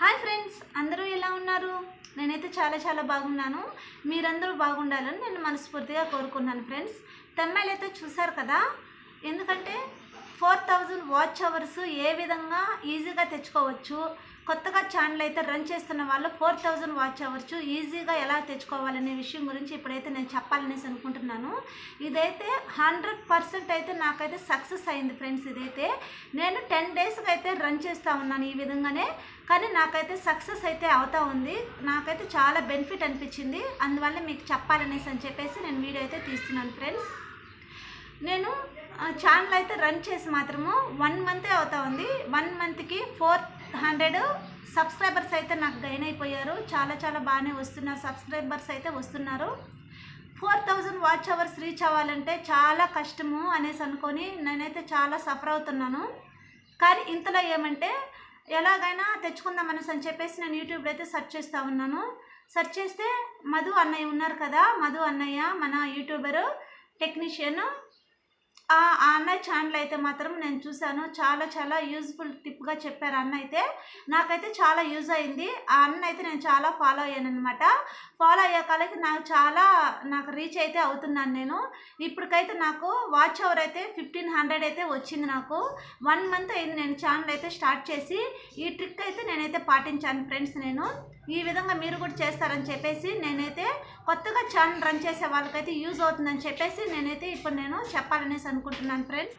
Hi friends అందరూ ఎలా ఉన్నారు? నేనైతే చాలా చాలా బాగున్నాను. మీరందరూ బాగుండాలని నేను మనస్ఫూర్తిగా కోరుకున్నాను ఫ్రెండ్స్ తెమ్మాయిలు అయితే చూసారు కదా? ఎందుకంటే వాచ్ అవర్స్ ఏ విధంగా ఈజీగా తెచ్చుకోవచ్చు? కొత్తగా ఛానల్ అయితే రన్ చేస్తున్న వాళ్ళు ఫోర్ థౌజండ్ వాచ్ అవర్స్ ఈజీగా ఎలా తెచ్చుకోవాలనే విషయం గురించి ఇప్పుడైతే నేను చెప్పాలనేసి అనుకుంటున్నాను. ఇదైతే హండ్రెడ్ పర్సెంట్ అయితే నాకైతే సక్సెస్ అయింది ఫ్రెండ్స్ ఇదైతే. నేను టెన్ డేస్కి అయితే రన్ చేస్తూ ఉన్నాను ఈ విధంగానే కానీ నాకైతే సక్సెస్ అయితే అవుతా ఉంది. నాకైతే చాలా బెనిఫిట్ అనిపించింది. అందువల్ల మీకు చెప్పాలనేసి అని చెప్పేసి నేను వీడియో అయితే తీస్తున్నాను ఫ్రెండ్స్. నేను ఛానల్ అయితే రన్ చేసి మాత్రము వన్ మంతే అవుతా ఉంది. వన్ మంత్కి ఫోర్ హండ్రెడ్ సబ్స్క్రైబర్స్ అయితే నాకు గైన్ అయిపోయారు. చాలా చాలా బాగానే వస్తున్నారు. సబ్స్క్రైబర్స్ అయితే వస్తున్నారు. Four thousand watch hours reach అవ్వాలంటే చాలా కష్టము అనేసి అనుకొని నేనైతే చాలా సఫర్ అవుతున్నాను. కానీ ఇంతలో ఏమంటే ఎలాగైనా తెచ్చుకుందాం అనేసి అని చెప్పేసి నేను యూట్యూబ్లో అయితే సెర్చ్ చేస్తూ ఉన్నాను. సెర్చ్ చేస్తే మధు అన్నయ్య ఉన్నారు కదా మధు అన్నయ్య మన యూట్యూబరు టెక్నీషియన్ ఆ అన్నయ్య ఛానల్ అయితే మాత్రం నేను చూశాను. చాలా చాలా యూజ్ఫుల్ టిప్గా చెప్పారు అన్న అయితే. నాకైతే చాలా యూజ్ అయింది. ఆ అన్న అయితే నేను చాలా ఫాలో అయ్యాను అనమాట ఫాలో అయ్యాకాలకి నాకు చాలా నాకు రీచ్ అయితే అవుతున్నాను నేను. ఇప్పటికైతే నాకు వాచ్ అవర్ అయితే ఫిఫ్టీన్ హండ్రెడ్ అయితే వచ్చింది నాకు. వన్ మంత్ అయింది నేను ఛానల్ అయితే స్టార్ట్ చేసి. ఈ ట్రిక్ అయితే నేనైతే పాటించాను ఫ్రెండ్స్ నేను. ఈ విధంగా మీరు కూడా చేస్తారని చెప్పేసి నేనైతే కొత్తగా ఛానల్ రన్ చేసే వాళ్ళకైతే యూజ్ అవుతుందని చెప్పేసి నేనైతే ఇప్పుడు నేను చెప్పాలనేసి అనుకుంటున్నాను ఫ్రెండ్స్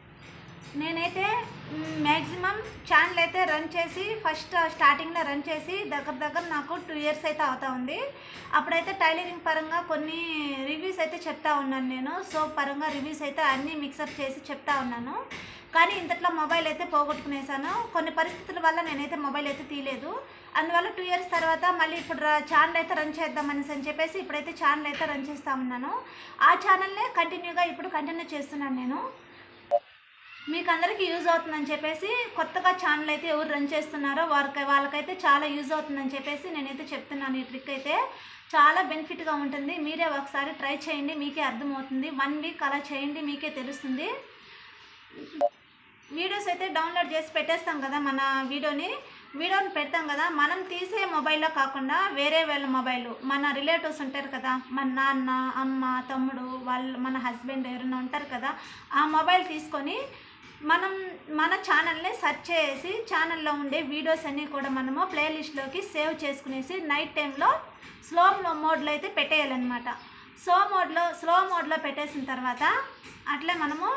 నేనైతే మ్యాక్సిమం ఛానల్ అయితే రన్ చేసి ఫస్ట్ స్టార్టింగ్లో రన్ చేసి దగ్గర దగ్గర నాకు టూ ఇయర్స్ అయితే అవుతా ఉంది. అప్పుడైతే టైలరింగ్ పరంగా కొన్ని రివ్యూస్ అయితే చెప్తా ఉన్నాను నేను. సోప్ పరంగా రివ్యూస్ అయితే అన్నీ మిక్సప్ చేసి చెప్తా ఉన్నాను. కానీ ఇంతట్లో మొబైల్ అయితే పోగొట్టుకునేసాను. కొన్ని పరిస్థితుల వల్ల నేనైతే మొబైల్ అయితే తీయలేదు. అందువల్ల టూ ఇయర్స్ తర్వాత మళ్ళీ ఇప్పుడు ఛానల్ అయితే రన్ చేద్దామనేసి అని చెప్పేసి ఇప్పుడైతే ఛానల్ అయితే రన్ చేస్తా ఉన్నాను. ఆ ఛానల్నే కంటిన్యూగా ఇప్పుడు కంటిన్యూ చేస్తున్నాను నేను. మీకు అందరికీ యూజ్ అవుతుందని చెప్పేసి కొత్తగా ఛానల్ అయితే ఎవరు రన్ చేస్తున్నారో వారికి వాళ్ళకైతే చాలా యూజ్ అవుతుందని చెప్పేసి నేనైతే చెప్తున్నాను. ఈ ట్రిక్ అయితే చాలా బెనిఫిట్గా ఉంటుంది. మీరే ఒకసారి ట్రై చేయండి మీకే అర్థమవుతుంది. వన్ వీక్ అలా చేయండి మీకే తెలుస్తుంది. వీడియోస్ అయితే డౌన్లోడ్ చేసి పెట్టేస్తాం కదా మన వీడియోని వీడియోని పెడతాం కదా. మనం తీసే మొబైల్లో కాకుండా వేరే వాళ్ళ మొబైల్ మన రిలేటివ్స్ ఉంటారు కదా. మన నాన్న అమ్మ తమ్ముడు వాళ్ళు మన హస్బెండ్ ఎవరైనా ఉంటారు కదా. ఆ మొబైల్ తీసుకొని మనం మన ఛానల్ని సెర్చ్ చేసి ఛానల్లో ఉండే వీడియోస్ అన్నీ కూడా మనము ప్లేలిస్ట్లోకి సేవ్ చేసుకునేసి నైట్ టైంలో స్లో మోడ్లో అయితే పెట్టేయాలన్నమాట. స్లో మోడ్లో స్లో మోడ్లో పెట్టేసిన తర్వాత అట్లే మనము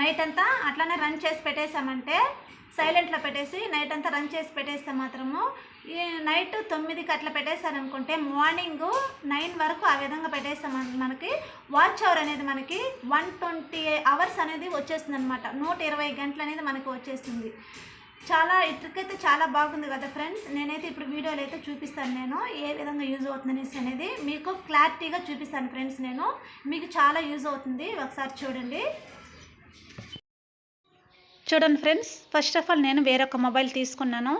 నైట్ అంతా అట్లనే రన్ చేసి పెట్టేసామంటే సైలెంట్లో పెట్టేసి నైట్ అంతా రన్ చేసి పెట్టేస్తే మాత్రము ఈ నైట్ తొమ్మిదికి అట్లా పెట్టేశారనుకుంటే మార్నింగ్ నైన్ వరకు ఆ విధంగా పెట్టేస్తాం మనకి వాచ్ అవర్ అనేది మనకి వన్ ట్వంటీ అవర్స్ అనేది వచ్చేస్తుంది అనమాట నూట ఇరవై గంటలు అనేది మనకి వచ్చేస్తుంది. చాలా ఈ ట్రిక్ అయితే చాలా బాగుంది కదా ఫ్రెండ్స్ నేనైతే ఇప్పుడు వీడియోలో అయితే చూపిస్తాను నేను ఏ విధంగా యూజ్ అవుతుందనేసి అనేది మీకు క్లారిటీగా చూపిస్తాను ఫ్రెండ్స్ నేను. మీకు చాలా యూజ్ అవుతుంది. ఒకసారి చూడండి. చూడండి ఫ్రెండ్స్ ఫస్ట్ ఆఫ్ ఆల్ నేను వేరొక మొబైల్ తీసుకున్నాను.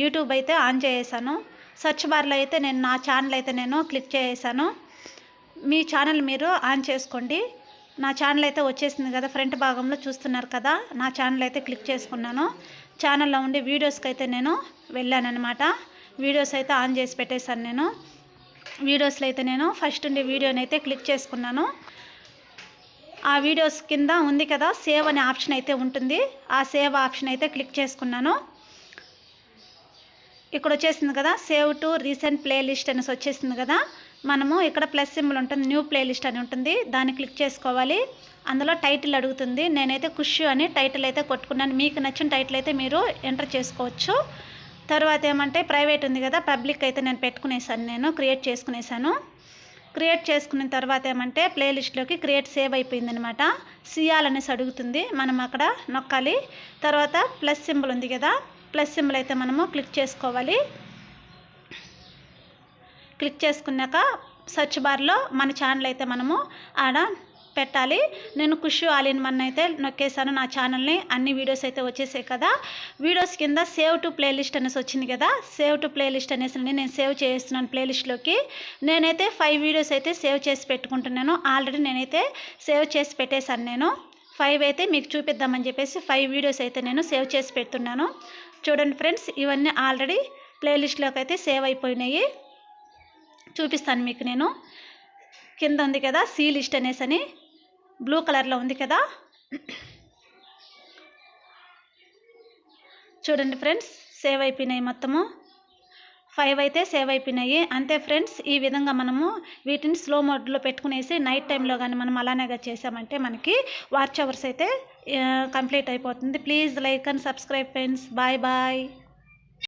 యూట్యూబ్ అయితే ఆన్ చేసేసాను. సెర్చ్ బార్లో అయితే నేను నా ఛానల్ అయితే నేను క్లిక్ చేసేసాను. మీ ఛానల్ మీరు ఆన్ చేసుకోండి. నా ఛానల్ అయితే వచ్చేసింది కదా ఫ్రంట్ భాగంలో చూస్తున్నారు కదా నా ఛానల్ అయితే క్లిక్ చేసుకున్నాను. ఛానల్లో ఉండే వీడియోస్కి అయితే నేను వెళ్ళానమాట వీడియోస్ అయితే ఆన్ చేసి పెట్టేశాను నేను. వీడియోస్లో అయితే నేను ఫస్ట్ ఉండే వీడియోని అయితే క్లిక్ చేసుకున్నాను. ఆ వీడియోస్ కింద ఉంది కదా సేవ్ అనే ఆప్షన్ అయితే ఉంటుంది. ఆ సేవ్ ఆప్షన్ అయితే క్లిక్ చేసుకున్నాను. ఇక్కడ వచ్చేసింది కదా సేవ్ టు రీసెంట్ ప్లేలిస్ట్ అనేసి వచ్చేసింది కదా. మనము ఇక్కడ ప్లస్ సింబల్ ఉంటుంది న్యూ ప్లేలిస్ట్ అని ఉంటుంది. దాన్ని క్లిక్ చేసుకోవాలి. అందులో టైటిల్ అడుగుతుంది. నేనైతే ఖుషి అని టైటిల్ అయితే కొట్టుకున్నాను. మీకు నచ్చిన టైటిల్ అయితే మీరు ఎంటర్ చేసుకోవచ్చు. తర్వాత ఏమంటే ప్రైవేట్ ఉంది కదా పబ్లిక్ అయితే నేను పెట్టుకునేసాను నేను క్రియేట్ చేసుకునేసాను. క్రియేట్ చేసుకున్న తర్వాత ఏమంటే ప్లేలిస్ట్లోకి క్రియేట్ సేవ్ అయిపోయిందనమాట. సియాల్ అనేసి అడుగుతుంది. మనం అక్కడ నొక్కాలి. తర్వాత ప్లస్ సింబల్ ఉంది కదా ప్లస్ సింబల్ అయితే మనము క్లిక్ చేసుకోవాలి. క్లిక్ చేసుకున్నాక సర్చ్ బార్లో మన ఛానల్ అయితే మనము ఆడ పెట్టాలి. నేను కుషు ఆలిన్ మన్ అయితే నొక్కేసాను నా ఛానల్ని. అన్ని వీడియోస్ అయితే వచ్చేసాయి కదా. వీడియోస్ కింద సేవ్ టు ప్లేలిస్ట్ అనేసి వచ్చింది కదా. సేవ్ టు ప్లేలిస్ట్ అనేసి నేను సేవ్ చేస్తున్నాను ప్లేలిస్ట్లోకి. నేనైతే ఫైవ్ వీడియోస్ అయితే సేవ్ చేసి పెట్టుకుంటున్నాను. ఆల్రెడీ నేనైతే సేవ్ చేసి పెట్టేశాను నేను. ఫైవ్ అయితే మీకు చూపిద్దామని చెప్పేసి ఫైవ్ వీడియోస్ అయితే నేను సేవ్ చేసి పెడుతున్నాను. చూడండి ఫ్రెండ్స్ ఇవన్నీ ఆల్రెడీ ప్లేలిస్ట్లోకి అయితే సేవ్ అయిపోయినాయి. చూపిస్తాను మీకు నేను. కింద ఉంది కదా సీ లిస్ట్ అనేసి అని. బ్లూ కలర్లో ఉంది కదా. చూడండి ఫ్రెండ్స్ సేవ్ అయిపోయినాయి మొత్తము. ఫైవ్ అయితే సేవ్ అయిపోయినాయి. అంతే ఫ్రెండ్స్ ఈ విధంగా మనము వీటిని స్లో మోడ్లో పెట్టుకునేసి నైట్ టైంలో కానీ మనం అలానేగా చేసామంటే మనకి వాచ్ అవర్స్ అయితే కంప్లీట్ అయిపోతుంది. Please like and subscribe friends bye bye